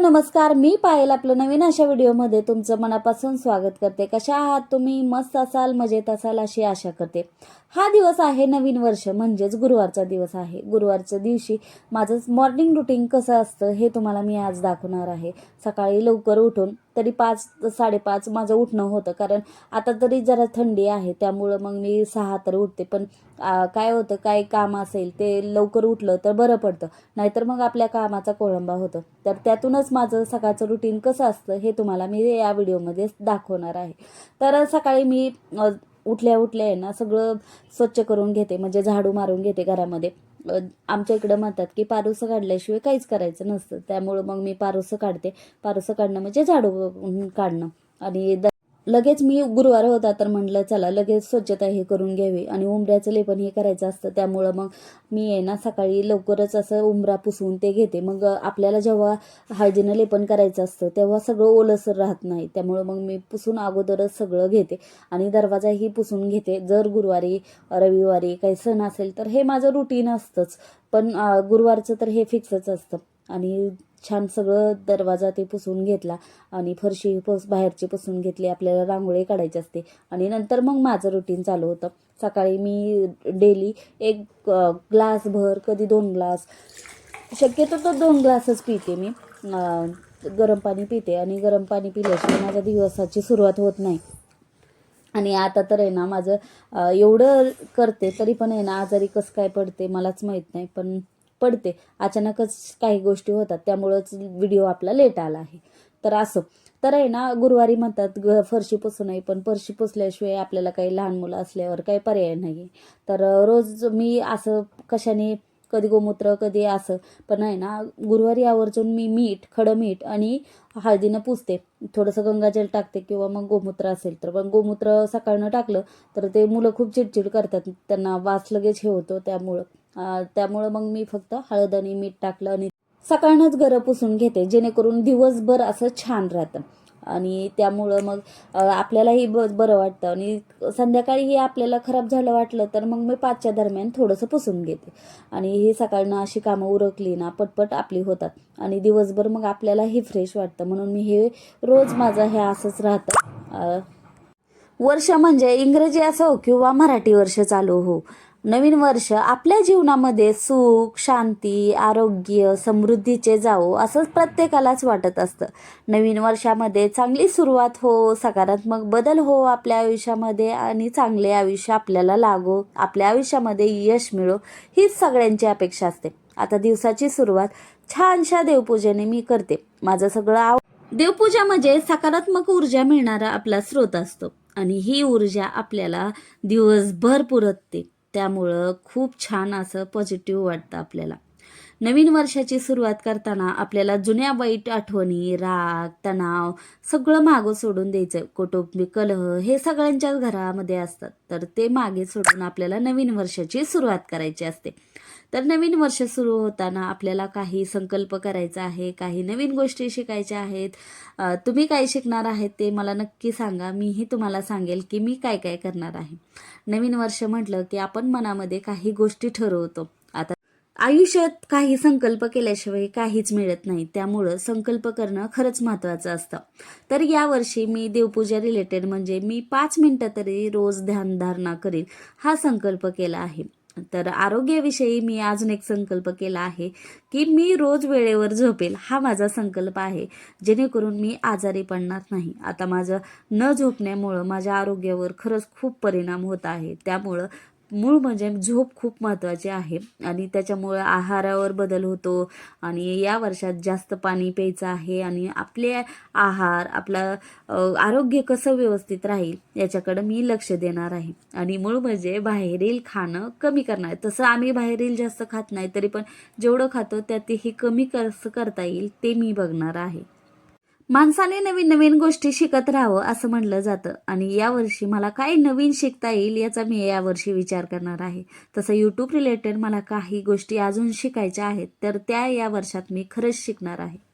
नमस्कार मी पायल आपलं नवीन अशा व्हिडिओमध्ये तुमचं मनापासून स्वागत करते. कशा आहात तुम्ही? मस्त असाल मजेत असाल अशी आशा करते. हा दिवस आहे नवीन वर्ष म्हणजेच गुरुवारचा दिवस आहे. गुरुवारच्या दिवशी माझं मॉर्निंग रुटीन कसं असतं हे तुम्हाला मी आज दाखवणार आहे. सकाळी लवकर उठून तरी पाच साडेपाच माझं उठणं होतं. कारण आता तरी जरा थंडी आहे त्यामुळं मग मी सहा तर उठते. पण काय होतं काय काम असेल ते लवकर उठलं तर बरं पडतं. नाहीतर मग आपल्या कामाचा कोळंबा होतो. तर त्यातूनच माझं सकाळचं रुटीन कसं असतं हे तुम्हाला मी या व्हिडिओमध्ये दाखवणार आहे. तर सकाळी मी उठल्या उठल्या आहे ना सगळं स्वच्छ करून घेते. म्हणजे झाडू मारून घेते घरामध्ये. आमच्या इकडं म्हणतात की पारुसं काढल्याशिवाय काहीच करायचं नसतं. त्यामुळं मग मी पारुसं काढते. पारुसं काढणं म्हणजे झाडू काढणं. आणि द लगेच मी गुरुवार होता तर म्हटलं चला लगेच स्वच्छता हे करून घ्यावी. आणि उंबऱ्याचं लेपन हे करायचं असतं त्यामुळं मग मी आहे ना सकाळी लवकरच असं उंबरा पुसून ते घेते. मग आपल्याला जेव्हा हळदीनं लेपन करायचं असतं तेव्हा सगळं ओलसर राहत नाही. त्यामुळं मग मी पुसून अगोदरच सगळं घेते आणि दरवाजाही पुसून घेते. जर गुरुवारी रविवारी काही सण असेल तर हे माझं रुटीन असतंच. पण गुरुवारचं तर हे फिक्सच असतं. आणि छान सगळं दरवाजा ते पुसून घेतला आणि फरशी पस बाहेरची पुसून घेतली आपल्याला रांगोळी काढायची असते. आणि नंतर मग माझं रुटीन चालू होतं. सकाळी मी डेली एक ग्लासभर ग्लास भर कधी दोन ग्लास शक्यतो तर दोन ग्लासच पिते मी. गरम पाणी पिते आणि गरम पाणी पिल्याशिवाय माझ्या दिवसाची सुरुवात होत नाही. आणि आता तर आहे ना माझं एवढं करते तरी पण आहे ना आजारी कसं काय पडते मलाच माहीत नाही. पण पडते. अचानकच काही गोष्टी होतात त्यामुळंच व्हिडिओ आपला लेट आला आहे. तर असं. तर आहे ना गुरुवारी म्हणतात ग फरशी पुसू नये पण फरशी पुसल्याशिवाय आपल्याला काही लहान मुलं असल्यावर काही पर्याय नाही तर रोज मी असं कशाने कधी गोमूत्र कधी असं पण आहे ना गुरुवारी आवर्जून मी मीठ खडं मीठ आणि हळदीनं पुसते. थोडंसं गंगाजल टाकते किंवा मग गोमूत्र असेल तर. पण गोमूत्र सकाळनं टाकलं तर ते मुलं खूप चिडचिड करतात. त्यांना वास लगेच हे होतो त्यामुळं. त्यामुळं मग मी फक्त हळद आणि मीठ टाकलं आणि सकाळनंच घरं पुसून घेते जेणेकरून दिवसभर असं छान राहतं. आणि त्यामुळं मग आपल्यालाही ब बरं वाटतं. आणि संध्याकाळीही आपल्याला खराब झालं वाटलं तर मग मी पाचच्या दरम्यान थोडंसं पुसून घेते. आणि ही सकाळनं अशी कामं उरकली ना पटपट आपली होतात. आणि दिवसभर मग आपल्यालाही फ्रेश वाटतं. म्हणून मी हे रोज माझं हे असंच राहतं. वर्ष म्हणजे इंग्रजी असो किंवा मराठी वर्ष चालू हो. नवीन वर्ष आपल्या जीवनामध्ये सुख शांती आरोग्य समृद्धीचे जावो असंच प्रत्येकालाच वाटत असतं. नवीन वर्षामध्ये चांगली सुरुवात हो सकारात्मक बदल हो आपल्या आयुष्यामध्ये आणि चांगले आयुष्य आपल्याला लागो आपल्या आयुष्यामध्ये यश मिळो हीच सगळ्यांची अपेक्षा असते. आता दिवसाची सुरुवात छानशा देवपूजेने मी करते. माझं सगळं आव देवपूजा म्हणजे सकारात्मक ऊर्जा मिळणारा आपला स्रोत असतो. आणि ही ऊर्जा आपल्याला दिवसभर पुरतते त्यामुळं खूप छान असं पॉझिटिव्ह वाटतं आपल्याला. नवीन वर्षाची सुरुवात करताना आपल्याला जुन्या वाईट आठवणी राग तणाव सगळं मागं सोडून द्यायचं. कौटुंबिक कलह हे सगळ्यांच्याच घरामध्ये असतात. तर ते मागे सोडून आपल्याला नवीन वर्षाची सुरुवात करायची असते. तर नवीन वर्ष सुरू होताना आपल्याला काही संकल्प करायचा आहे काही नवीन गोष्टी शिकायच्या आहेत. तुम्ही काय शिकणार आहेत ते मला नक्की सांगा. मीही तुम्हाला सांगेल की मी काय काय करणार आहे. नवीन वर्ष म्हटलं की आपण मनामध्ये काही गोष्टी ठरवतो. आता आयुष्यात काही संकल्प केल्याशिवाय काहीच मिळत नाही. त्यामुळं संकल्प करणं खरंच महत्त्वाचं असतं. तर यावर्षी मी देवपूजा रिलेटेड म्हणजे मी पाच मिनटं तरी रोज ध्यानधारणा करीन. हा संकल्प केला आहे. तर आरोग्याविषयी मी अजून एक संकल्प केला आहे की मी रोज वेळेवर झोपेल हा माझा संकल्प आहे. जेणेकरून मी आजारी पडणार नाही. आता माझं न झोपण्यामुळं माझ्या आरोग्यावर खरंच खूप परिणाम होत आहे. त्यामुळं मूळ म्हणजे झोप खूप महत्त्वाची आहे. आणि त्याच्यामुळं आहारावर बदल होतो. आणि या वर्षात जास्त पाणी प्यायचं आहे. आणि आपले आहार आपलं आरोग्य कसं व्यवस्थित राहील याच्याकडं मी लक्ष देणार आहे. आणि मूळ म्हणजे बाहेरील खाणं कमी करणार. तसं आम्ही बाहेरील जास्त खात नाही तरी पण जेवढं खातो त्यातही कमी कसं करता येईल ते मी बघणार आहे. माणसाने नवीन नवीन गोष्टी शिकत राहावं असं म्हणलं जातं. आणि यावर्षी मला काय नवीन शिकता येईल याचा मी यावर्षी विचार करणार आहे. तसं यूट्यूब रिलेटेड मला काही गोष्टी अजून शिकायच्या आहेत तर त्या या वर्षात मी खरंच शिकणार आहे.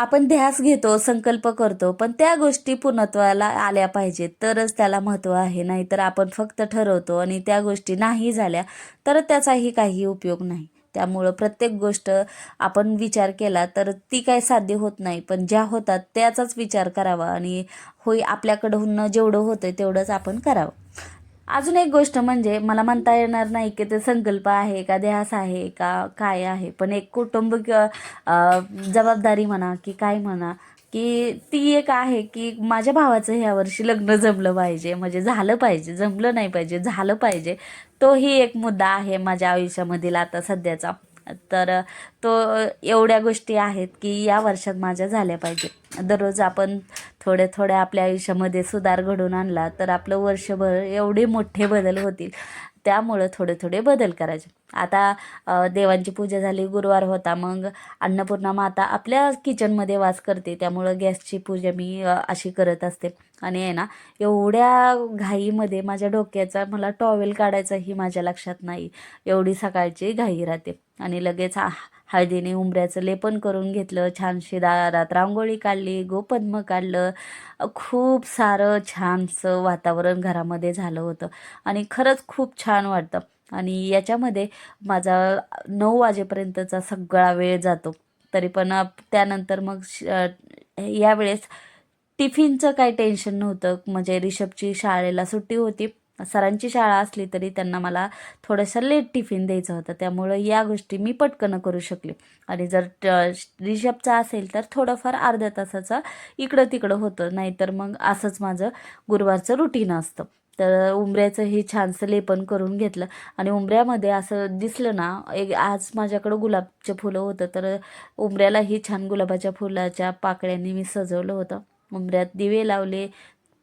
आपण ध्यास घेतो संकल्प करतो पण त्या गोष्टी पूर्णत्वाला आल्या पाहिजेत. तरच त्याला महत्त्व आहे. नाहीतर आपण फक्त ठरवतो आणि त्या गोष्टी नाही झाल्या तर त्याचाही काही उपयोग नाही. त्यामुळं प्रत्येक गोष्ट आपण विचार केला तर ती काय साध्य होत नाही. पण ज्या होतात त्याचाच विचार करावा आणि होय आपल्याकडून जेवढं होतं तेवढंच आपण करावं. अजून एक गोष्ट म्हणजे मला म्हणता येणार नाही की ते संकल्प आहे का ध्यास आहे का काय आहे पण एक कौटुंबिक जबाबदारी म्हणा की काय म्हणा की ती एक आहे की माझ्या भावाचं ह्या वर्षी लग्न जमलं पाहिजे म्हणजे झालं पाहिजे जमलं नाही पाहिजे झालं पाहिजे तोही एक मुद्दा आहे माझ्या आयुष्यामधील आता सध्याचा. तर तो एवढ्या गोष्टी आहेत की या वर्षात माझ्या झाल्या पाहिजे. दररोज आपण थोडे थोडे आपल्या आयुष्यामध्ये सुधार घडवून आणला तर आपलं वर्षभर एवढे मोठे बदल होतील. त्यामुळं थोडे थोडे बदल करायचे. आता देवांची पूजा झाली गुरुवार होता मग अन्नपूर्णा माता आपल्या किचनमध्ये वास करते त्यामुळं गॅसची पूजा मी अशी करत असते. आणि आहे ना एवढ्या घाईमध्ये माझ्या डोक्याचा मला टॉवेल काढायचाही माझ्या लक्षात नाही. एवढी सकाळची घाई राहते. आणि लगेच हा- हळदीने उंबऱ्याचं लेपन करून घेतलं छानशी दारात रांगोळी काढली गोपद्म काढलं. खूप सारं छानसं वातावरण घरामध्ये झालं होतं. आणि खरंच खूप छान वाटतं. आणि याच्यामध्ये माझा नऊ वाजेपर्यंतचा सगळा वेळ जातो. तरी पण त्यानंतर मग श- यावेळेस टिफिनचं काही टेन्शन नव्हतं. म्हणजे रिषभची शाळेला सुट्टी होती. सरांची शाळा असली तरी त्यांना मला थोडंसं लेट टिफिन द्यायचं होतं. त्यामुळं या गोष्टी मी पटकन करू शकले. आणि जर ट- रिषभचा असेल तर थोडंफार अर्ध्या तासाचा इकडं तिकडं होतं. नाहीतर मग असंच माझं गुरुवारचं रुटीन असतं. तर उंबऱ्याचं हे छानसं लेपन करून घेतलं. आणि उंबऱ्यामध्ये असं दिसलं ना एक आज माझ्याकडं गुलाबचं फुलं होतं तर उंबऱ्यालाही छान गुलाबाच्या फुलाच्या पाकळ्यांनी मी सजवलं होतं. उंबऱ्यात दिवे लावले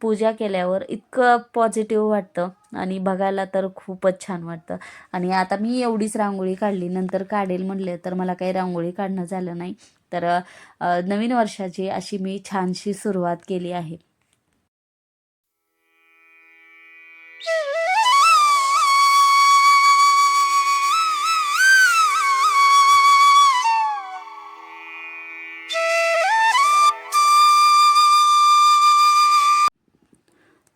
पूजा केल्यावर इतकं पॉझिटिव्ह वाटतं आणि बघायला तर खूपच छान वाटतं. आणि आता मी एवढीच रांगोळी काढली नंतर काढेल म्हणले तर मला काही रांगोळी काढणं झालं नाही. तर नवीन वर्षाची अशी मी छानशी सुरुवात केली आहे.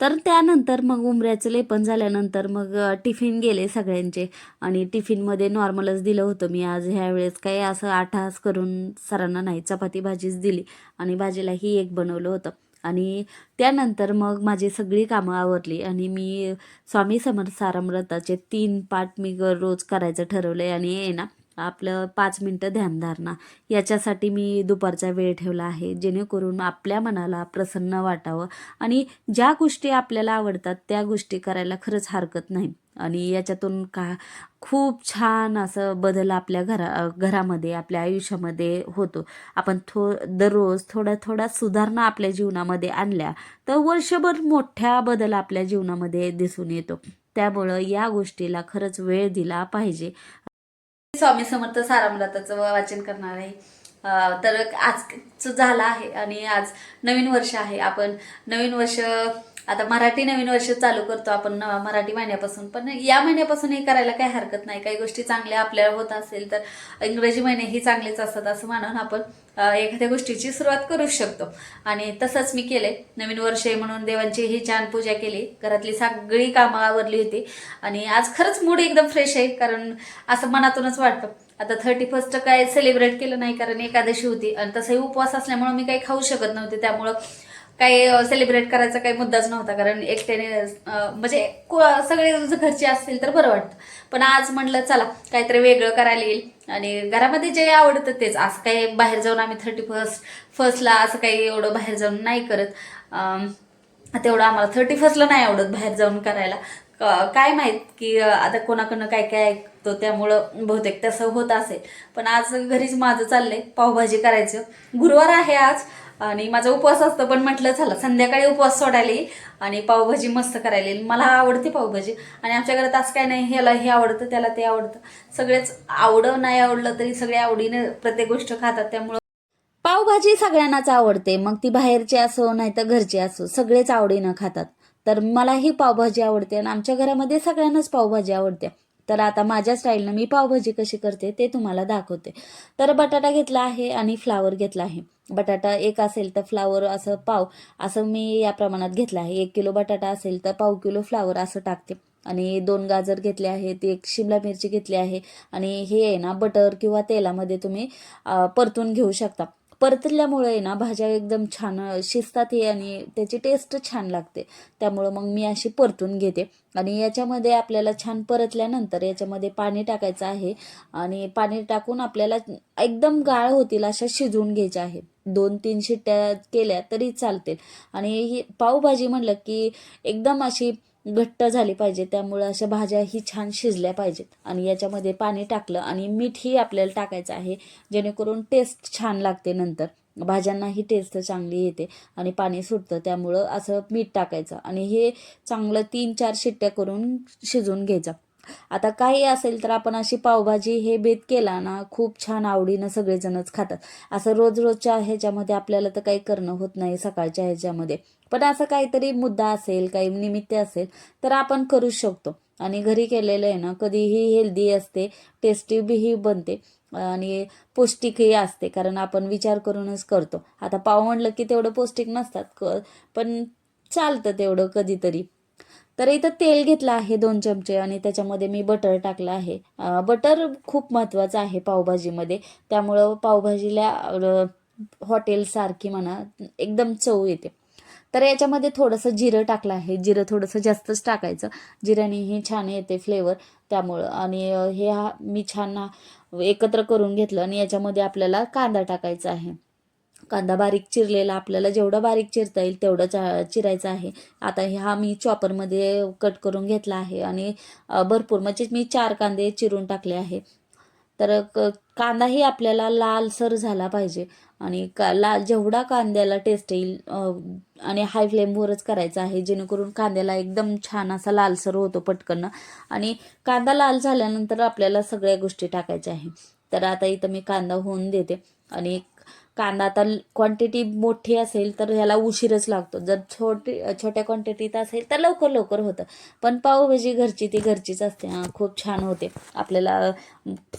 तर त्यानंतर मग उमऱ्याचं लेपन झाल्यानंतर मग टिफिन गेले सगळ्यांचे. आणि टिफिनमध्ये नॉर्मलच दिलं होतं मी. आज ह्यावेळेस काही असं आठास करून सरांना नाही चपाती भाजीच दिली आणि भाजीलाही एक बनवलं होतं. आणि त्यानंतर मग माझी सगळी कामं आवरली आणि मी स्वामी समर्थ सारामृताचे तीन पाठ मी रोज करायचं ठरवलं आहे आणि आहे ना. आपलं पाच मिनटं ध्यानधारणा याच्यासाठी मी दुपारचा वेळ ठेवला आहे. जेणेकरून आपल्या मनाला प्रसन्न वाटावं आणि ज्या गोष्टी आपल्याला आवडतात त्या गोष्टी करायला खरंच हरकत नाही. आणि याच्यातून का खूप छान असं बदल आपल्या घरा घरामध्ये आपल्या आयुष्यामध्ये होतो. आपण थो दररोज थोड्या थोड्या सुधारणा आपल्या जीवनामध्ये आणल्या तर वर्षभर मोठ्या बदल आपल्या जीवनामध्ये दिसून येतो. त्यामुळं या गोष्टीला खरंच वेळ दिला पाहिजे. स्वामी समर्थ सारामृताचं वाचन करणार आहे. तर आजचं झालं आहे आणि आज नवीन वर्ष आहे. आपण नवीन वर्ष आता मराठी नवीन वर्ष चालू करतो आपण नवा मराठी महिन्यापासून. पण या महिन्यापासून हे करायला काही हरकत नाही. काही गोष्टी चांगल्या आपल्याला होत असेल तर इंग्रजी महिने ही चांगलेच असतात असं मानून आपण एखाद्या गोष्टीची सुरुवात करू शकतो. आणि तसंच मी केले नवीन वर्ष आहे म्हणून देवांची ही छान पूजा केली. घरातली सगळी कामं आवरली होती. आणि आज खरंच मूड एकदम फ्रेश आहे कारण असं मनातूनच वाटतं. आता थर्टी फर्स्ट काय सेलिब्रेट केलं नाही कारण एकादशी होती. आणि तसंही उपवास असल्यामुळं मी काही खाऊ शकत नव्हते. त्यामुळं काही सेलिब्रेट करायचा काही मुद्दाच नव्हता. कारण एकट्याने म्हणजे को- सगळे घरचे असतील तर बरं वाटतं. पण आज म्हणलं चला काहीतरी वेगळं करायला येईल. आणि घरामध्ये जे आवडतं तेच. असं काही बाहेर जाऊन आम्ही थर्टी फर्स्ट फर्स्टला असं काही एवढं बाहेर जाऊन नाही करत. तेवढं आम्हाला थर्टी फर्स्टला नाही आवडत बाहेर जाऊन करायला. क- काय माहीत की आता कोणाकडनं काय काय ऐकतो त्यामुळं बहुतेक तसं होत असेल. पण आज घरीच माझं चाललंय. पावभाजी करायचं. गुरुवार आहे आज. आणि माझा उपवास असतो पण म्हटलं झालं संध्याकाळी उपवास सोडायला आणि पावभाजी मस्त करायला येईल. मला आवडते पावभाजी. आणि आमच्या घरात असं काय नाही ह्याला हे आवडतं त्याला ते आवडतं. सगळेच आवडं नाही आवडलं तरी सगळे आवडीने प्रत्येक गोष्ट खातात त्यामुळं पावभाजी सगळ्यांनाच आवडते. मग ती बाहेरची असो नाही तर घरची असो सगळेच आवडीनं खातात. तर मलाही पावभाजी आवडते आणि आमच्या घरामध्ये सगळ्यांनाच पावभाजी आवडते. तर आता माझ्या स्टाईलनं मी पावभाजी कशी करते ते तुम्हाला दाखवते. तर बटाटा घेतला आहे आणि फ्लावर घेतला आहे. बटाटा एक असेल तर फ्लावर असं पाव असं मी या प्रमाणात घेतलं आहे. एक किलो बटाटा असेल तर पाव किलो फ्लावर असं टाकते. आणि दोन गाजर घेतले आहेत एक शिमला मिरची घेतली आहे. आणि हे आहे ना बटर किंवा तेलामध्ये तुम्ही परतून घेऊ शकता. परतल्यामुळे ना भाज्या एकदम छान शिजतात हे आणि त्याची टेस्ट छान लागते. त्यामुळं मग मी अशी परतून घेते. आणि याच्यामध्ये आपल्याला छान परतल्यानंतर याच्यामध्ये पाणी टाकायचं आहे आणि पाणी टाकून आपल्याला एकदम गाळ होतील अशा शिजवून घ्यायच्या आहे दोन तीन शिट्ट्या केल्या तरी चालतील. आणि ही पावभाजी म्हणलं की एकदम अशी घट्ट झाली पाहिजे. त्यामुळं अशा भाज्या ही छान शिजल्या पाहिजेत. आणि याच्यामध्ये पाणी टाकलं आणि मीठही आपल्याला टाकायचं आहे जेणेकरून टेस्ट छान लागते नंतर. भाज्यांनाही टेस्ट चांगली येते आणि पाणी सुटतं. त्यामुळं असं मीठ टाकायचं आणि हे चांगलं तीन चार शिट्ट्या करून शिजून घ्यायचं. आता काही असेल तर आपण अशी पावभाजी हे भेद केला ना खूप छान आवडीनं सगळेजणच खातात. असं रोज रोजच्या ह्याच्यामध्ये आपल्याला तर काही करणं होत नाही सकाळच्या ह्याच्यामध्ये. पण असं काहीतरी मुद्दा असेल काही निमित्त असेल तर आपण करू शकतो. आणि घरी केलेलं आहे ना कधीही हेल्दी असते टेस्टी बीही बनते. आणि पौष्टिकही असते कारण आपण विचार करूनच करतो. आता पाव म्हणलं की तेवढं पौष्टिक नसतात क पण चालतं तेवढं कधीतरी. तर इथं तेल घेतलं आहे दोन चमचे आणि त्याच्यामध्ये मी बटर टाकलं आहे. बटर खूप महत्त्वाचं आहे पावभाजीमध्ये. त्यामुळं पावभाजीला हॉटेलसारखी म्हणा एकदम चव येते. तर याच्यामध्ये थोडंसं जिरं टाकलं आहे. जिरं थोडंसं जास्तच टाकायचं. जिऱ्यानेही छान येते फ्लेवर. त्यामुळं आणि हे हा मी छान एकत्र करून घेतलं आणि याच्यामध्ये आपल्याला कांदा टाकायचा आहे. कांदा बारीक चिरलेला आपल्याला जेवढं बारीक चिरता येईल तेवढं चा चिरायचं आहे. आता हे हा मी चॉपरमध्ये कट करून घेतला आहे आणि भरपूर म्हणजे मी चार कांदे चिरून टाकले आहे. तर क कांदाही आपल्याला लालसर झाला पाहिजे आणि का लाल जेवढा कांद्याला टेस्ट येईल आणि हाय फ्लेमवरच करायचं आहे जेणेकरून कांद्याला एकदम छान असा लालसर होतो पटकन. आणि कांदा लाल झाल्यानंतर आपल्याला सगळ्या गोष्टी टाकायच्या आहे. तर आता इथं मी कांदा होऊन देते आणि कांदा आता क्वांटिटी मोठी असेल तर ह्याला उशीरच लागतो. जर छोटी छोट्या क्वांटिटीत असेल तर लवकर लवकर होतं. पण पावभाजी घरची ती घरचीच असते. हां खूप छान होते. आपल्याला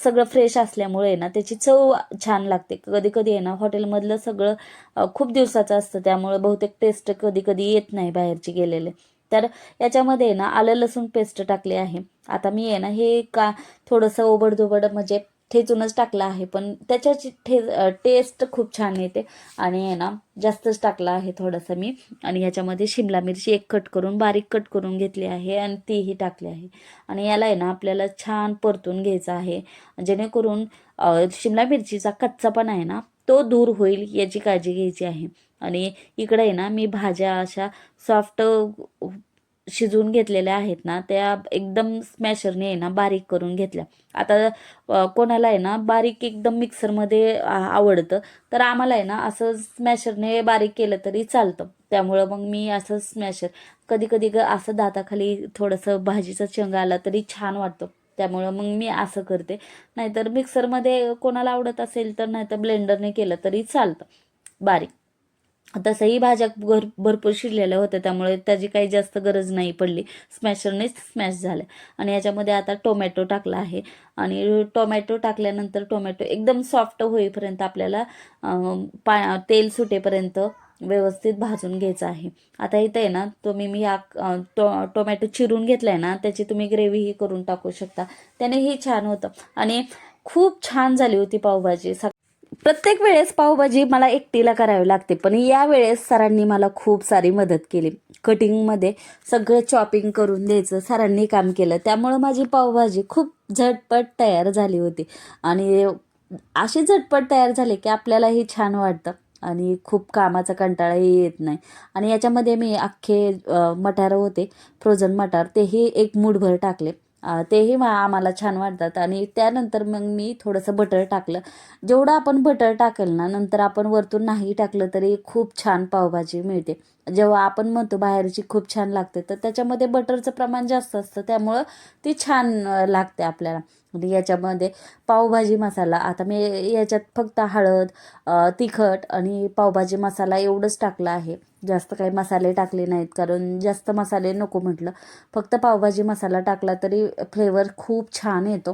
सगळं फ्रेश असल्यामुळे ना त्याची चव छान लागते. कधी कधी आहे ना हॉटेलमधलं सगळं खूप दिवसाचं असतं. त्यामुळे बहुतेक टेस्ट कधी कधी येत नाही बाहेरची गेलेले. तर याच्यामध्ये आहे ना आलं लसूण पेस्ट टाकली आहे. आता मी आहे ना हे का थोडंसं ओबडधोबड म्हणजे ठेचूनच टाकलं आहे. पण त्याच्याची ठे टेस्ट खूप छान येते. आणि आहे ना जास्तच टाकलं आहे थोडंसं मी. आणि याच्यामध्ये शिमला मिरची एक कट करून बारीक कट करून घेतली आहे आणि तीही टाकली आहे. आणि याला आहे ना आपल्याला छान परतून घ्यायचं आहे. जेणेकरून शिमला मिरचीचा कच्चापणा आहे ना तो दूर होईल याची काळजी घ्यायची आहे. आणि इकडे आहे ना मी भाज्या अशा सॉफ्ट शिजवून घेतलेल्या आहेत ना त्या एकदम स्मॅशरने आहे ना बारीक करून घेतल्या. आता कोणाला आहे ना बारीक एकदम मिक्सरमध्ये आवडतं तर आम्हाला आहे ना असं स्मॅशरने बारीक केलं तरी चालतं. त्यामुळं मग मी असं स्मॅशर कधी कधी ग असं दाताखाली थोडंसं भाजीचा चंग आला तरी छान वाटतं. त्यामुळं मग मी असं करते. नाहीतर मिक्सरमध्ये कोणाला आवडत असेल तर नाहीतर ब्लेंडरने केलं तरी चालतं बारीक. तसंही भाज्या भर भरपूर शिरलेल्या होत्या त्यामुळे त्याची काही जास्त गरज नाही पडली. स्मॅशरनेच स्मॅश झालं. आणि याच्यामध्ये आता टोमॅटो टाकला आहे. आणि टोमॅटो टाकल्यानंतर टोमॅटो एकदम सॉफ्ट होईपर्यंत आपल्याला पा तेल सुटेपर्यंत व्यवस्थित भाजून घ्यायचं आहे. आता इथं आहे ना तुम्ही मी या टो टोमॅटो चिरून घेतला आहे ना त्याची तुम्ही ग्रेव्हीही करून टाकू शकता. त्यानेही छान होतं. आणि खूप छान झाली होती पावभाजी. सग प्रत्येक वेळेस पावभाजी मला एकटीला करावी लागते पण या वेळेस सरांनी मला खूप सारी मदत केली. कटिंगमध्ये सगळं चॉपिंग करून द्यायचं सरांनी काम केलं. त्यामुळं माझी पावभाजी खूप झटपट तयार झाली होती. आणि अशी झटपट तयार झाली की आपल्यालाही छान वाटतं आणि खूप कामाचा कंटाळाही येत नाही. आणि याच्यामध्ये मी अख्खे मटार होते फ्रोझन मटार तेही एक मूठभर टाकले. तेही मा आम्हाला छान वाटतात. आणि त्यानंतर मग मी थोडंसं बटर टाकलं. जेवढं आपण बटर टाकेल ना नंतर आपण वरतून नाही टाकलं तरी खूप छान पावभाजी मिळते. जेव्हा आपण म्हणतो बाहेरची खूप छान लागते तर त्याच्यामध्ये बटरचं प्रमाण जास्त असतं. त्यामुळं ती छान लागते आपल्याला. आणि याच्यामध्ये पावभाजी मसाला आता मी याच्यात फक्त हळद तिखट आणि पावभाजी मसाला एवढंच टाकलं आहे. जास्त काही मसाले टाकले नाहीत कारण जास्त मसाले नको म्हटलं. फक्त पावभाजी मसाला टाकला तरी फ्लेवर खूप छान येतो.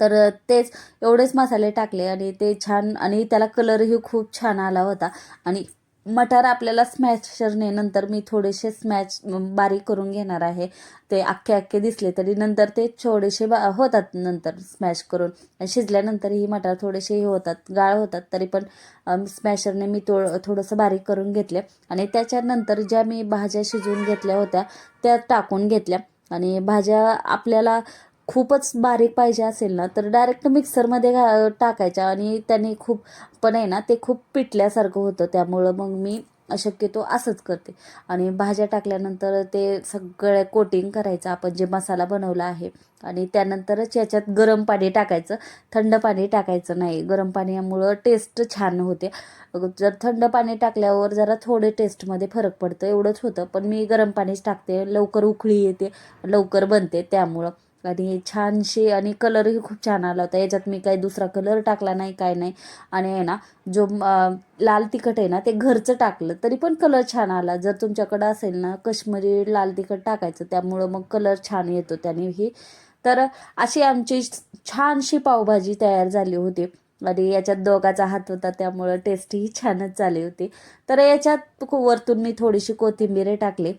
तर तेच एवढेच मसाले टाकले आणि ते छान आणि त्याला कलरही खूप छान आला होता. आणि मटार आपल्याला स्मॅशरने नंतर मी थोडेसे स्मॅच बारीक करून घेणार आहे. ते अख्खे अख्खे दिसले तरी नंतर ते थोडेसे बा होतात नंतर स्मॅश करून. शिजल्यानंतरही मटार थोडेसे हे होतात गाळ होतात तरी पण स्मॅशरने मी तो थोडंसं बारीक करून घेतले. आणि त्याच्यानंतर ज्या मी भाज्या शिजवून घेतल्या होत्या त्या टाकून घेतल्या. आणि भाज्या आपल्याला खूपच बारीक पाहिजे असेल ना तर डायरेक्ट मिक्सरमध्ये घा टाकायच्या आणि त्याने खूप पण आहे ना ते खूप पिटल्यासारखं होतं. त्यामुळं मग मी शक्यतो असंच करते. आणि भाज्या टाकल्यानंतर ते सगळं कोटिंग करायचं. आपण जे मसाला बनवला आहे आणि त्यानंतरच याच्यात गरम पाणी टाकायचं. थंड पाणी टाकायचं नाही. गरम पाण्यामुळं टेस्ट छान होते. जर थंड पाणी टाकल्यावर जरा थोडे टेस्टमध्ये फरक पडतं. एवढंच होतं. पण मी गरम पाणीच टाकते. लवकर उकळी येते. लवकर बनते त्यामुळं. आणि छानशी आणि कलरही खूप छान आला होता. याच्यात मी काही दुसरा कलर टाकला नाही काय नाही. आणि आहे ना जो लाल तिखट आहे ना ते घरचं टाकलं तरी पण कलर छान आला. जर तुमच्याकडं असेल ना कश्मीरी लाल तिखट टाकायचं त्यामुळं मग कलर छान येतो त्याने ही. तर अशी आमची छानशी पावभाजी तयार झाली होती. आणि याच्यात दोघाचा हात होता त्यामुळं टेस्टही छानच झाली होती. तर याच्यात वरतून मी थोडीशी कोथिंबीर टाकली.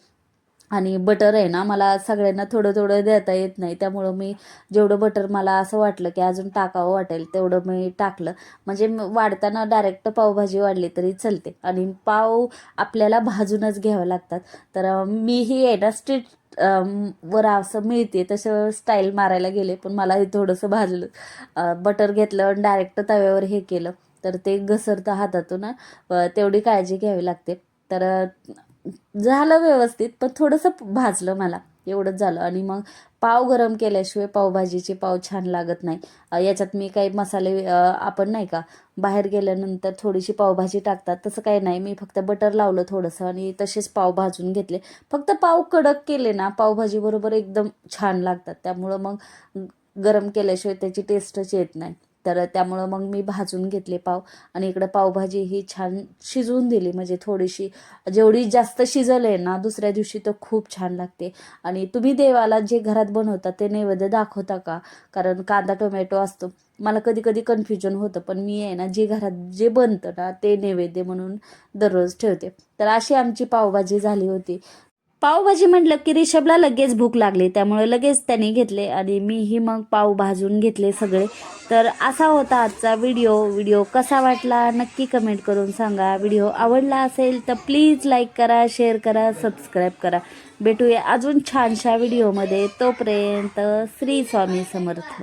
आणि बटर आहे ना मला सगळ्यांना थोडं थोडं देता येत नाही. त्यामुळं मी जेवढं बटर मला असं वाटलं की अजून टाकावं वाटेल तेवढं मी टाकलं. म्हणजे वाढताना डायरेक्ट पावभाजी वाढली तरी चालते. आणि पाव आपल्याला भाजूनच घ्यावं लागतात. तर मीही आहे ना स्ट्रीट वर असं मिळते तसं स्टाईल मारायला गेले पण मला हे थोडंसं भाजलं. बटर घेतलं डायरेक्ट तव्यावर हे केलं. तर ते घसरतं हातातून तेवढी काळजी घ्यावी लागते. तर झालं व्यवस्थित पण थोडंसं भाजलं मला. एवढंच झालं. आणि मग पाव गरम केल्याशिवाय पावभाजीचे पाव छान लागत नाही. याच्यात मी काही मसाले आपण नाही का बाहेर गेल्यानंतर थोडीशी पावभाजी टाकतात. तसं काही नाही. मी फक्त बटर लावलं थोडंसं आणि तसेच पाव भाजून घेतले. फक्त पाव कडक केले ना पावभाजीबरोबर एकदम छान लागतात. त्यामुळं मग गरम केल्याशिवाय त्याची टेस्टच येत नाही. तर त्यामुळं मग मी भाजून घेतले पाव. आणि इकडं पावभाजी ही छान शिजवून दिली. म्हणजे थोडीशी जेवढी जास्त शिजले ना दुसऱ्या दिवशी तर खूप छान लागते. आणि तुम्ही देवाला जे घरात बनवता ते नैवेद्य दाखवता का? कारण कांदा टोमॅटो असतो. मला कधी कधी कन्फ्युजन होतं पण मी आहे ना जे घरात जे बनतं ना ते नैवेद्य म्हणून दररोज ठेवते. तर अशी आमची पावभाजी झाली होती. पावभाजी म्हटलं की रिषभला लगेच भूक लागली त्यामुळे लगेच त्याने घेतले आणि मीही मग पाव भाजून घेतले सगळे. तर असा होता आजचा व्हिडिओ. व्हिडिओ कसा वाटला नक्की कमेंट करून सांगा. व्हिडिओ आवडला असेल तर प्लीज लाईक करा शेअर करा सबस्क्राईब करा. भेटूया अजून छानशा व्हिडिओमध्ये. तोपर्यंत श्री स्वामी समर्थ.